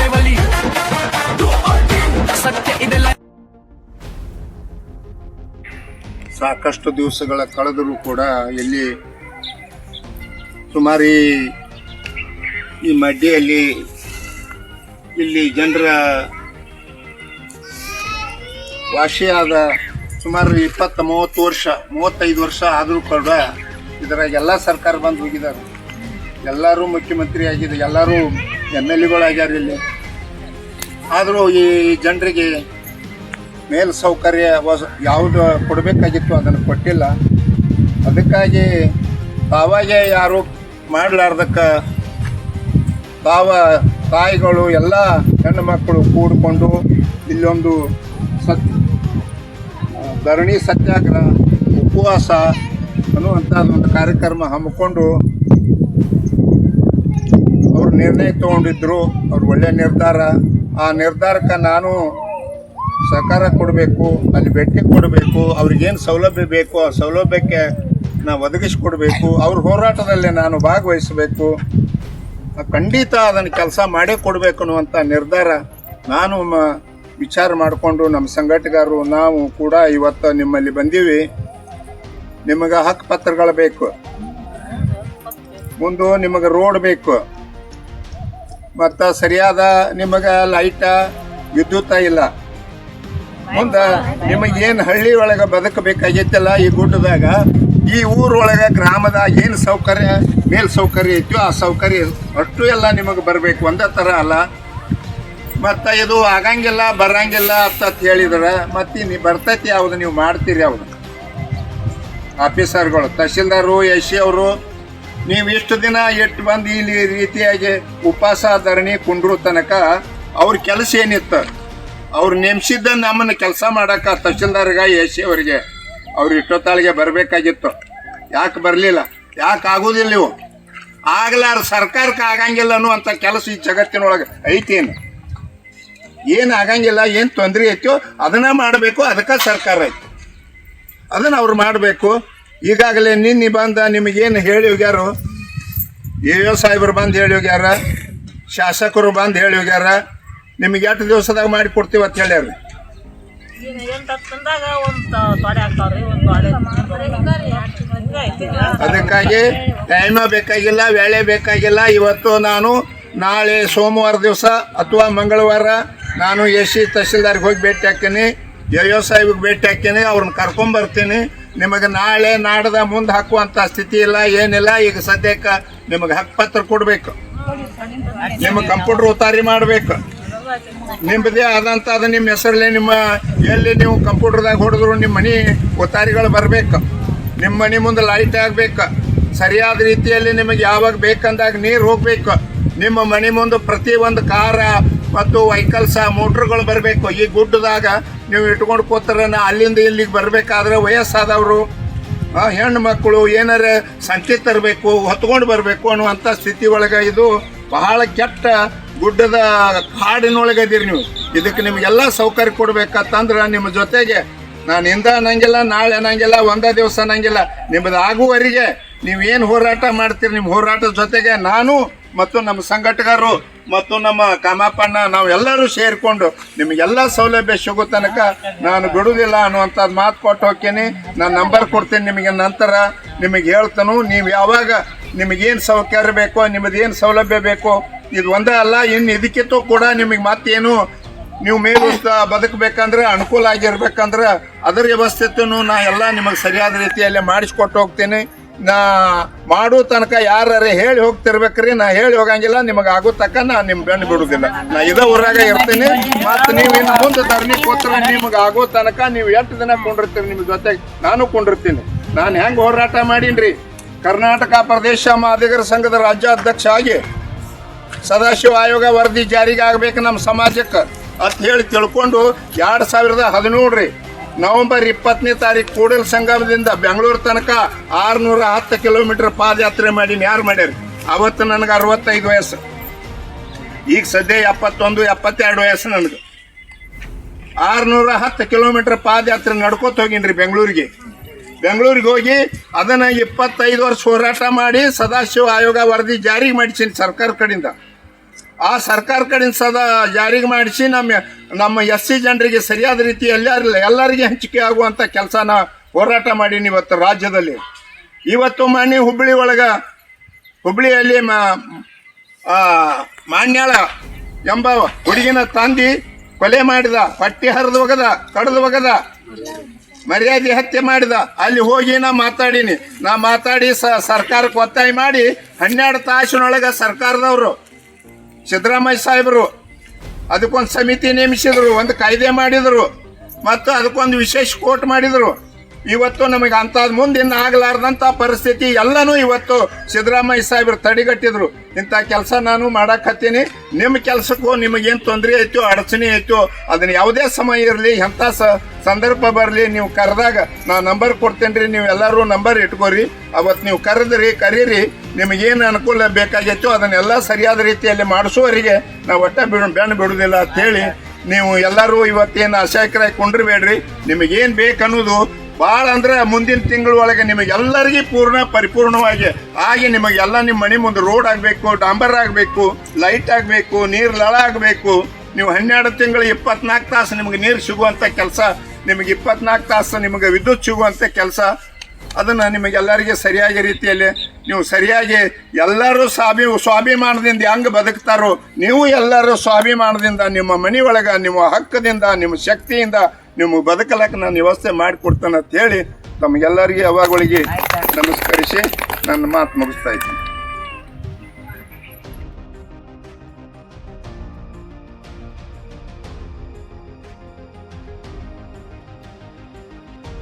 ಲೆವಲಿ. ಸತ್ಯ ಇದೆಲ್ಲ ಸಾಕಷ್ಟು ದಿವಸಗಳ ಕಳೆದರೂ ಕೂಡ ಇಲ್ಲಿ ಸುಮಾರಿ ಈ ಮಡ್ಡಿಯಲ್ಲಿ ಇಲ್ಲಿ ಜನರ ವಾಸಿಯಾದ ಸುಮಾರು ಇಪ್ಪತ್ತು ಮೂವತ್ತು ವರ್ಷ, ಮೂವತ್ತೈದು ವರ್ಷ ಆದರೂ ಕೂಡ ಇದರಾಗ ಎಲ್ಲ ಸರ್ಕಾರ ಬಂದು ಹೋಗಿದ್ದಾರೆ. ಎಲ್ಲರೂ ಮುಖ್ಯಮಂತ್ರಿ ಆಗಿದೆ ಎಲ್ಲರೂ ಎಂ ಎಲ್ ಎಗಳಾಗ್ಯಾರ ಇಲ್ಲಿ. ಆದರೂ ಈ ಜನರಿಗೆ ಮೇಲ್ ಸೌಕರ್ಯ ಹೊಸ ಯಾವುದು ಕೊಡಬೇಕಾಗಿತ್ತು ಅದನ್ನು ಕೊಟ್ಟಿಲ್ಲ. ಅದಕ್ಕಾಗಿ ತಾವಾಗೆ ಯಾರು ಮಾಡಲಾರ್ದಕ್ಕೆ ತಾವ ತಾಯಿಗಳು ಎಲ್ಲ ಹೆಣ್ಣು ಮಕ್ಕಳು ಕೂಡಿಕೊಂಡು ಇಲ್ಲೊಂದು ಸತ್ ಧರಣಿ ಸತ್ಯಾಗ್ರಹ, ಉಪವಾಸ ಅನ್ನುವಂಥದ್ದು ಒಂದು ಕಾರ್ಯಕ್ರಮ ಹಮ್ಮಿಕೊಂಡು ನಿರ್ಣಯ ತಗೊಂಡಿದ್ರು, ಅವ್ರು ಒಳ್ಳೆ ನಿರ್ಧಾರ. ಆ ನಿರ್ಧಾರಕ್ಕೆ ನಾನು ಸಹಕಾರ ಕೊಡಬೇಕು, ಅಲ್ಲಿ ಭೇಟಿ ಕೊಡಬೇಕು ಅವ್ರಿಗೇನು ಸೌಲಭ್ಯ ಬೇಕು ಆ ಸೌಲಭ್ಯಕ್ಕೆ ನಾವು ಒದಗಿಸ್ಕೊಡ್ಬೇಕು. ಅವ್ರ ಹೋರಾಟದಲ್ಲಿ ನಾನು ಭಾಗವಹಿಸಬೇಕು. ಖಂಡಿತ ಅದನ್ನು ಕೆಲಸ ಮಾಡೇ ಕೊಡಬೇಕು ಅನ್ನುವಂಥ ನಿರ್ಧಾರ ನಾನು ವಿಚಾರ ಮಾಡಿಕೊಂಡು ನಮ್ಮ ಸಂಘಟಕರು, ನಾವು ಕೂಡ ಇವತ್ತು ನಿಮ್ಮಲ್ಲಿ ಬಂದೀವಿ. ನಿಮಗೆ ಹಕ್ಕು ಪತ್ರಗಳು ಬೇಕು. ಮುಂದೆ ನಿಮಗೆ ರೋಡ್ ಬೇಕು. ಮತ್ತು ಸರಿಯಾದ ನಿಮಗೆ ಲೈಟ ವಿದ್ಯುತ್ ಇಲ್ಲ. ಮುಂದೆ ನಿಮಗೆ ಏನು ಹಳ್ಳಿ ಒಳಗೆ ಬದುಕಬೇಕಾಗೈತಲ್ಲ ಈ ಗುಡ್ಡದಾಗ, ಈ ಊರೊಳಗೆ ಗ್ರಾಮದ ಏನು ಸೌಕರ್ಯ, ಮೇಲ್ ಸೌಕರ್ಯ ಐತೋ ಆ ಸೌಕರ್ಯ ಅಷ್ಟು ಎಲ್ಲ ನಿಮಗೆ ಬರಬೇಕು, ಒಂದೇ ಥರ ಅಲ್ಲ. ಮತ್ತು ಇದು ಆಗಂಗಿಲ್ಲ, ಬರಂಗಿಲ್ಲ ಅಂತ ಹೇಳಿದ್ರೆ ಮತ್ತೆ ನೀವು ಬರ್ತೈತಿ ಯಾವುದು ನೀವು ಮಾಡ್ತೀರಿ ಯಾವುದು? ಆಫೀಸರ್ಗಳು ತಹಶೀಲ್ದಾರು, ಎಸ್ ಸಿ ಅವರು ನೀವು ಇಷ್ಟು ದಿನ ಎಷ್ಟು ಬಂದು ಇಲ್ಲಿ ರೀತಿಯಾಗಿ ಉಪವಾಸ, ಧರಣಿ, ಕುಂಡ್ರು ತನಕ ಅವ್ರ ಕೆಲಸ ಏನಿತ್ತು? ಅವ್ರು ನೆಮ್ಸಿದ್ದ ನಮ್ಮನ್ನು ಕೆಲಸ ಮಾಡಕ್ಕೆ ತಹಶೀಲ್ದಾರ್ಗ ಎ ಸಿ ಅವರಿಗೆ ಅವ್ರು ಇಷ್ಟೊತ್ತಾಳಿಗೆ ಬರಬೇಕಾಗಿತ್ತು. ಯಾಕೆ ಬರಲಿಲ್ಲ? ಯಾಕೆ ಆಗೋದಿಲ್ಲ ನೀವು? ಆಗಲಾರ ಸರ್ಕಾರಕ್ಕೆ ಆಗಂಗಿಲ್ಲ ಅನ್ನುವಂಥ ಕೆಲಸ ಈ ಜಗತ್ತಿನೊಳಗೆ ಐತೇನು ಏನು? ಆಗಂಗಿಲ್ಲ, ಏನು ತೊಂದರೆ ಐತೋ ಅದನ್ನ ಮಾಡಬೇಕು, ಅದಕ್ಕೆ ಸರ್ಕಾರ ಐತಿ. ಅದನ್ನು ಅವ್ರು ಮಾಡಬೇಕು. ಈಗಾಗಲೇ ನಿನ್ನೆ ಬಂದ ನಿಮಗೇನು ಹೇಳಿ ಹೋಗ್ಯಾರು? ಎ ಯೋ ಸಾಹೇಬರು ಬಂದು ಹೇಳಿ ಹೋಗ್ಯಾರ ಶಾಸಕರು ಬಂದು ಹೇಳಿ ಹೋಗ್ಯಾರ ನಿಮಗೆ ಎಷ್ಟು ದಿವಸದಾಗ ಮಾಡಿ ಕೊಡ್ತೀವಿ ಅಂತ ಹೇಳ್ಯಾರ? ಅದಕ್ಕಾಗಿ ಟೈಮ ಬೇಕಾಗಿಲ್ಲ ವೇಳೆ ಬೇಕಾಗಿಲ್ಲ ಇವತ್ತು ನಾನು ನಾಳೆ ಸೋಮವಾರ ದಿವಸ ಅಥವಾ ಮಂಗಳವಾರ ನಾನು ಎಸ್ ಸಿ ತಹಸೀಲ್ದಾರ್ಗೆ ಹೋಗಿ ಭೇಟಿ ಹಾಕ್ತೀನಿ ಎ ಒ ಸಾಹೇಬ್ಗೆ ಭೇಟಿ ಹಾಕ್ತೀನಿ ಅವ್ರನ್ನ ಕರ್ಕೊಂಬರ್ತೀನಿ ನಿಮಗೆ ನಾಳೆ ನಾಡ್ದ ಮುಂದೆ ಹಾಕುವಂಥ ಸ್ಥಿತಿ ಇಲ್ಲ, ಏನಿಲ್ಲ. ಈಗ ಸದ್ಯಕ್ಕೆ ನಿಮಗೆ ಹಕ್ಕುಪತ್ರ ಕೊಡಬೇಕು. ನಿಮ್ಮ ಕಂಪ್ಯೂಟರ್ ಉತ್ತಾರಿ ಮಾಡಬೇಕು. ನಿಮ್ಮದೇ ಆದಂಥ ಅದು ನಿಮ್ಮ ಹೆಸರಲ್ಲೇ ನಿಮ್ಮ ಎಲ್ಲಿ ನೀವು ಕಂಪ್ಯೂಟರ್ದಾಗ ಹೊಡೆದ್ರು ನಿಮ್ಮ ಮನೆ ಉತ್ತಾರಿಗಳು ಬರಬೇಕು. ನಿಮ್ಮ ಮನೆ ಮುಂದೆ ಲೈಟ್ ಆಗಬೇಕು. ಸರಿಯಾದ ರೀತಿಯಲ್ಲಿ ನಿಮಗೆ ಯಾವಾಗ ಬೇಕಂದಾಗ ನೀರು ಹೋಗ್ಬೇಕು. ನಿಮ್ಮ ಮನೆ ಮುಂದೆ ಪ್ರತಿ ಒಂದು ಕಾರ ಮತ್ತು ವೆಹಿಕಲ್ಸ, ಮೋಟ್ರ್ಗಳು ಬರಬೇಕು. ಈ ಗುಡ್ಡದಾಗ ನೀವು ಇಟ್ಕೊಂಡು ಕೂತಾರ ಅಲ್ಲಿಂದ ಇಲ್ಲಿಗೆ ಬರಬೇಕಾದ್ರೆ ವಯಸ್ಸಾದವರು ಹೆಣ್ಣು ಮಕ್ಕಳು ಏನಾರ ಸಂಖ್ಯೆ ತರಬೇಕು, ಹೊತ್ಕೊಂಡು ಬರಬೇಕು ಅನ್ನುವಂಥ ಸ್ಥಿತಿ ಒಳಗೆ ಇದು ಬಹಳ ಕೆಟ್ಟ ಗುಡ್ಡದ ಕಾಡಿನೊಳಗೆ ಇದ್ದೀರಿ ನೀವು. ಇದಕ್ಕೆ ನಿಮಗೆಲ್ಲ ಸೌಕರ್ಯ ಕೊಡ್ಬೇಕಂತಂದ್ರೆ ನಿಮ್ಮ ಜೊತೆಗೆ ನಾನು ಇಂದ ಅನ್ನಂಗಿಲ್ಲ, ನಾಳೆ ಅನ್ನಂಗಿಲ್ಲ, ಒಂದೇ ದಿವಸ ಅನ್ನಂಗಿಲ್ಲ. ನಿಮ್ಮದು ನೀವು ಏನು ಹೋರಾಟ ಮಾಡ್ತೀರಿ, ನಿಮ್ಮ ಹೋರಾಟದ ಜೊತೆಗೆ ನಾನು ಮತ್ತು ನಮ್ಮ ಸಂಘಟಕರು ಮತ್ತು ನಮ್ಮ ಕಾಮಪ್ಪಣ್ಣ ನಾವು ಎಲ್ಲರೂ ಸೇರಿಕೊಂಡು ನಿಮಗೆಲ್ಲ ಸೌಲಭ್ಯ ಸಿಗೋ ತನಕ ನಾನು ಬಿಡುವುದಿಲ್ಲ ಅನ್ನುವಂಥದ್ದು ಮಾತು ಕೊಟ್ಟು ಹೋಗ್ತೀನಿ. ನಾನು ನಂಬರ್ ಕೊಡ್ತೀನಿ ನಿಮಗೆ ನಂತರ. ನಿಮಗೆ ಹೇಳ್ತಾನು, ನೀವು ಯಾವಾಗ ನಿಮಗೇನು ಸೌಕರ್ಯ ಬೇಕೋ, ನಿಮ್ಮದೇನು ಸೌಲಭ್ಯ ಬೇಕೋ, ಇದು ಒಂದೇ ಅಲ್ಲ ಇನ್ನು ಇದಕ್ಕಿಂತ ಕೂಡ ನಿಮಗೆ ಮತ್ತೇನು ನೀವು ಮೇಲು ಬದುಕಬೇಕಂದ್ರೆ, ಅನುಕೂಲ ಆಗಿರ್ಬೇಕಂದ್ರೆ, ಅದರ ವ್ಯವಸ್ಥೆತೂ ನಾ ಎಲ್ಲ ನಿಮಗೆ ಸರಿಯಾದ ರೀತಿಯಲ್ಲಿ ಮಾಡಿಸ್ಕೊಟ್ಟು ಹೋಗ್ತೀನಿ. ನಾ ಮಾಡೋ ತನಕ ಯಾರೇ ಹೇಳಿ ಹೋಗ್ತಿರ್ಬೇಕ್ರಿ, ನಾ ಹೇಳಿ ಹೋಗಂಗಿಲ್ಲ, ನಿಮಗೆ ಆಗೋ ತನಕ ನಾ ನಿಮ್ಮ ಬೆನ್ನು ಬಿಡುದಿಲ್ಲ. ನಾ ಇದ ಊರಾಗ ಇರ್ತೀನಿ, ಮತ್ತು ನೀವು ಇನ್ನು ಮುಂದೆ ಧರಣಿ ಕೂತ್ರ ನಿಮಗೆ ಆಗೋ ತನಕ ನೀವು ಎಷ್ಟು ದಿನ ಕೊಂಡಿರ್ತೀರಿ ನಿಮ್ಮ ಜೊತೆ ನಾನು ಕೊಂಡಿರ್ತೀನಿ. ನಾನು ಹೆಂಗೆ ಹೋರಾಟ ಮಾಡೀನ್ರಿ? ಕರ್ನಾಟಕ ಪ್ರದೇಶ ಮಾದಿಗರ ಸಂಘದ ರಾಜ್ಯಾಧ್ಯಕ್ಷ ಆಗಿ ಸದಾಶಿವ ಆಯೋಗ ವರದಿ ಜಾರಿಗೆ ಆಗ್ಬೇಕು ನಮ್ಮ ಸಮಾಜಕ್ಕೆ ಅಂತ ಹೇಳಿ ತಿಳ್ಕೊಂಡು ಎರಡು ಸಾವಿರದ ಹದಿನೇಳು ರೀ ನವೆಂಬರ್ ಇಪ್ಪತ್ತನೇ ತಾರೀಕು ಕೂಡಲ ಸಂಗಮದಿಂದ ಬೆಂಗಳೂರು ತನಕ ಆರುನೂರ ಹತ್ತು ಕಿಲೋಮೀಟರ್ ಪಾದಯಾತ್ರೆ ಮಾಡೀನಿ. ಯಾರು ಮಾಡ್ಯಾರ? ಅವತ್ತು ನನಗೆ ಅರವತ್ತೈದು ವಯಸ್ಸು. ಈಗ ಸದ್ಯ ಎಪ್ಪತ್ತೊಂದು, ಎಪ್ಪತ್ತೆರಡು ವಯಸ್ಸು ನನಗೆ. ಆರುನೂರ ಹತ್ತು ಕಿಲೋಮೀಟರ್ ಪಾದಯಾತ್ರೆ ನಡ್ಕೋತ ಹೋಗಿನ್ರಿ ಬೆಂಗಳೂರಿಗೆ. ಬೆಂಗಳೂರಿಗೆ ಹೋಗಿ ಅದನ್ನು ಇಪ್ಪತ್ತೈದು ವರ್ಷ ಹೋರಾಟ ಮಾಡಿ ಸದಾಶಿವ ಆಯೋಗ ವರದಿ ಜಾರಿಗೆ ಮಾಡಿಸಿನಿ ಸರ್ಕಾರ ಕಡೆಯಿಂದ. ಆ ಸರ್ಕಾರ ಕಡೆಯಿಂದ ಸದಾ ಜಾರಿಗೆ ಮಾಡಿಸಿ ನಮ್ಮ ನಮ್ಮ ಎಸ್ ಸಿ ಜನರಿಗೆ ಸರಿಯಾದ ರೀತಿ ಎಲ್ಲರಿಲ್ಲ, ಎಲ್ಲರಿಗೆ ಹಂಚಿಕೆ ಆಗುವಂಥ ಕೆಲಸನ ಹೋರಾಟ ಮಾಡೀನಿ ಇವತ್ತು ರಾಜ್ಯದಲ್ಲಿ. ಇವತ್ತು ಮಾನ್ಯ ಹುಬ್ಬಳ್ಳಿ ಒಳಗೆ ಹುಬ್ಬಳ್ಳಿಯಲ್ಲಿ ಮಾನ್ಯಾಳ ಎಂಬ ಹುಡುಗಿನ ತಂದಿ ಕೊಲೆ ಮಾಡಿದ, ಪಟ್ಟಿ ಹರಿದು ಒಗದ ಕಡ್ದು ಒಗದ ಮರ್ಯಾದೆ ಹತ್ಯೆ ಮಾಡಿದ, ಅಲ್ಲಿ ಹೋಗಿ ನಾ ಮಾತಾಡೀನಿ. ನಾ ಮಾತಾಡಿ ಸರ್ಕಾರಕ್ಕೆ ಒತ್ತಾಯ ಮಾಡಿ ಹನ್ನೆರಡು ತಾಸಿನೊಳಗೆ ಸರ್ಕಾರದವರು ಸಿದ್ದರಾಮಯ್ಯ ಸಾಹೇಬರು, ಅದಕ್ಕೊಂದು ಸಮಿತಿ ನೇಮಿಸಿದರು, ಒಂದು ಕಾಯ್ದೆ ಮಾಡಿದರು, ಮತ್ತು ಅದಕ್ಕೊಂದು ವಿಶೇಷ ಕೋರ್ಟ್ ಮಾಡಿದರು. ಇವತ್ತು ನಮಗೆ ಅಂಥದ್ದು ಮುಂದೆ ಇನ್ನು ಆಗಲಾರ್ದಂಥ ಪರಿಸ್ಥಿತಿ ಎಲ್ಲನೂ ಇವತ್ತು ಸಿದ್ದರಾಮಯ್ಯ ಸಾಹೇಬರು ತಡೆಗಟ್ಟಿದ್ರು. ಇಂಥ ಕೆಲಸ ನಾನು ಮಾಡಾಕತ್ತೀನಿ ನಿಮ್ಮ ಕೆಲಸಕ್ಕೂ ನಿಮಗೇನು ತೊಂದರೆ ಐತೋ, ಅಡಚಣೆ ಐತೋ ಅದನ್ನ ಯಾವುದೇ ಸಮಯ ಇರಲಿ, ಎಂಥ ಸ, ಸಂದರ್ಭ ಬರಲಿ, ನೀವು ಕರೆದಾಗ ನಾ ನಂಬರ್ ಕೊಡ್ತೇನೆ ರೀ, ನೀವು ಎಲ್ಲರೂ ನಂಬರ್ ಇಟ್ಕೋರಿ. ಅವತ್ತು ನೀವು ಕರೆದ್ರಿ, ಕರೀರಿ, ನಿಮಗೇನು ಅನುಕೂಲ ಬೇಕಾಗೈತೋ ಅದನ್ನೆಲ್ಲ ಸರಿಯಾದ ರೀತಿಯಲ್ಲಿ ಮಾಡಿಸುವವರಿಗೆ ನಾವು ಒಟ್ಟ ಬಿಡ ಬೆಣ್ಣು ಬಿಡುವುದಿಲ್ಲ ಅಂತೇಳಿ ನೀವು ಎಲ್ಲರೂ ಇವತ್ತೇನು ಅಸಹಾಯಕರಾಗಿ ಕೊಂಡಿರ್ಬೇಡ್ರಿ. ನಿಮಗೇನು ಬೇಕನ್ನೋದು ಭಾಳ ಅಂದ್ರೆ ಮುಂದಿನ ತಿಂಗಳ ಒಳಗೆ ನಿಮಗೆಲ್ಲರಿಗೂ ಪೂರ್ಣ ಪರಿಪೂರ್ಣವಾಗಿ ಆಗಿ ನಿಮಗೆಲ್ಲ ನಿಮ್ಮ ಮನೆ ಮುಂದೆ ರೋಡ್ ಆಗಬೇಕು, ಡಾಂಬರ್ ಆಗಬೇಕು ಲೈಟ್ ಆಗಬೇಕು, ನೀರು ಲಳ ಆಗಬೇಕು. ನೀವು ಹನ್ನೆರಡು ತಿಂಗಳು ಇಪ್ಪತ್ನಾಲ್ಕು ತಾಸು ನಿಮಗೆ ನೀರು ಸಿಗುವಂಥ ಕೆಲಸ, ನಿಮಗೆ ಇಪ್ಪತ್ನಾಲ್ಕು ತಾಸು ನಿಮಗೆ ವಿದ್ಯುತ್ ಸಿಗುವಂಥ ಕೆಲಸ. ಅದನ್ನು ನಿಮಗೆಲ್ಲರಿಗೆ ಸರಿಯಾಗಿ ರೀತಿಯಲ್ಲಿ ನೀವು ಸರಿಯಾಗಿ ಎಲ್ಲರೂ ಸ್ವಾಭಿ ಸ್ವಾಭಿಮಾನದಿಂದ ಹೆಂಗೆ ಬದುಕ್ತಾರೋ ನೀವು ಎಲ್ಲರೂ ಸ್ವಾಭಿಮಾನದಿಂದ ನಿಮ್ಮ ಮನೆಯೊಳಗೆ ನಿಮ್ಮ ಹಕ್ಕದಿಂದ ನಿಮ್ಮ ಶಕ್ತಿಯಿಂದ ನಿಮಗೆ ಬದುಕಲಕ್ಕೆ ನಾನು ವ್ಯವಸ್ಥೆ ಮಾಡಿಕೊಡ್ತೇನೆ ಅಂತ ಹೇಳಿ ತಮಗೆಲ್ಲರಿಗೆ ಯಾವಾಗಳಿಗೆ ನಮಸ್ಕರಿಸಿ ನನ್ನ ಮಾತು ಮುಗಿಸ್ತಾ ಇದ್ದೀನಿ.